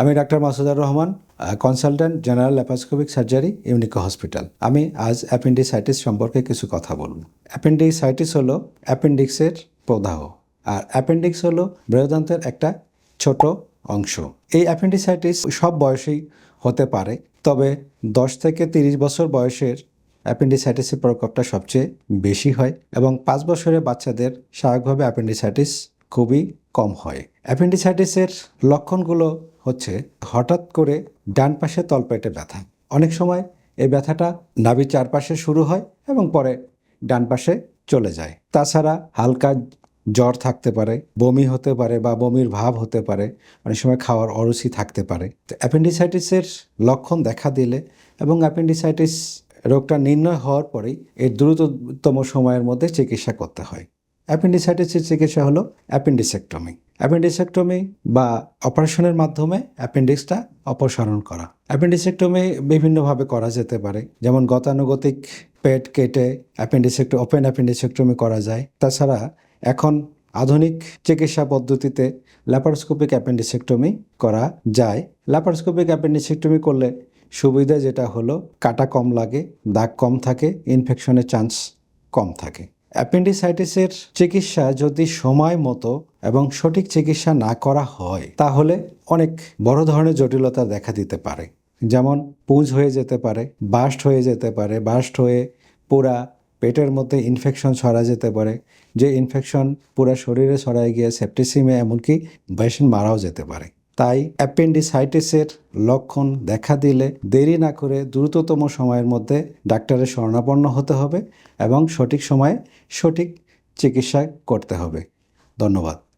আমি doctor Masudar Rahman consultant general laparoscopic surgery Unico hospital আমি আজ অ্যাপেন্ডিসাইটিস সম্পর্কে কিছু কথা বলব। অ্যাপেন্ডিসাইটিস হলো অ্যাপেন্ডিক্সের প্রদাহ, আর অ্যাপেন্ডিক্স হলো বৃহদান্তের একটা ছোট অংশ। এই অ্যাপেন্ডিসাইটিস সব বয়সেই হতে পারে, তবে দশ থেকে তিরিশ বছর বয়সের অ্যাপেন্ডিসাইটিসের প্রকোপটা সবচেয়ে বেশি হয় এবং পাঁচ বছরের বাচ্চাদের স্বাভাবিকভাবে অ্যাপেন্ডিসাইটিস খুবই কম হয়। অ্যাপেন্ডিসাইটিসের লক্ষণগুলো হচ্ছে হঠাৎ করে ডান পাশে তলপেটে ব্যথা। অনেক সময় এই ব্যথাটা নাভির চারপাশে শুরু হয় এবং পরে ডান পাশে চলে যায়। তাছাড়া হালকা জ্বর থাকতে পারে, বমি হতে পারে বা বমির ভাব হতে পারে, অনেক সময় খাওয়ার অরুচি থাকতে পারে। তো অ্যাপেন্ডিসাইটিসের লক্ষণ দেখা দিলে এবং অ্যাপেন্ডিসাইটিস রোগটা নির্ণয় হওয়ার পরেই এর দ্রুততম সময়ের মধ্যে চিকিৎসা করতে হয়। অ্যাপেন্ডিসাইটিসের চিকিৎসা হলো অ্যাপেন্ডিসেক্টমি। অ্যাপেন্ডিসেক্টমি বা অপারেশনের মাধ্যমে অ্যাপেন্ডিক্সটা অপসারণ করা। অ্যাপেন্ডিসেক্টমি বিভিন্নভাবে করা যেতে পারে, যেমন গতানুগতিক পেট কেটে অ্যাপেন্ডিসেক্ট, ওপেন অ্যাপেন্ডিসেক্টমি করা যায়। তাছাড়া এখন আধুনিক চিকিৎসা পদ্ধতিতে ল্যাপারোস্কোপিক অ্যাপেন্ডিসেক্টমি করা যায়। ল্যাপারোস্কোপিক অ্যাপেন্ডিসেক্টমি করলে সুবিধা যেটা হলো, কাটা কম লাগে, দাগ কম থাকে, ইনফেকশনের চান্স কম থাকে। অ্যাপেন্ডিসাইটিসের চিকিৎসা যদি সময় মতো এবং সঠিক চিকিৎসা না করা হয়, তাহলে অনেক বড় ধরনের জটিলতা দেখা দিতে পারে। যেমন পুঁজ হয়ে যেতে পারে বাস্ট হয়ে যেতে পারে বাস্ট হয়ে পুরা পেটের মধ্যে ইনফেকশন ছড়া যেতে পারে, যে ইনফেকশন পুরা শরীরে ছড়ায় গিয়ে সেপ্টিসিমে এমনকি পেশেন্ট মারাও যেতে পারে। তাই অ্যাপেন্ডিসাইটিসের লক্ষণ দেখা দিলে দেরি না করে দ্রুততম সময়ের মধ্যে ডাক্তারের শরণাপন্ন হতে হবে এবং সঠিক সময়ে সঠিক চিকিৎসা করতে হবে। ধন্যবাদ।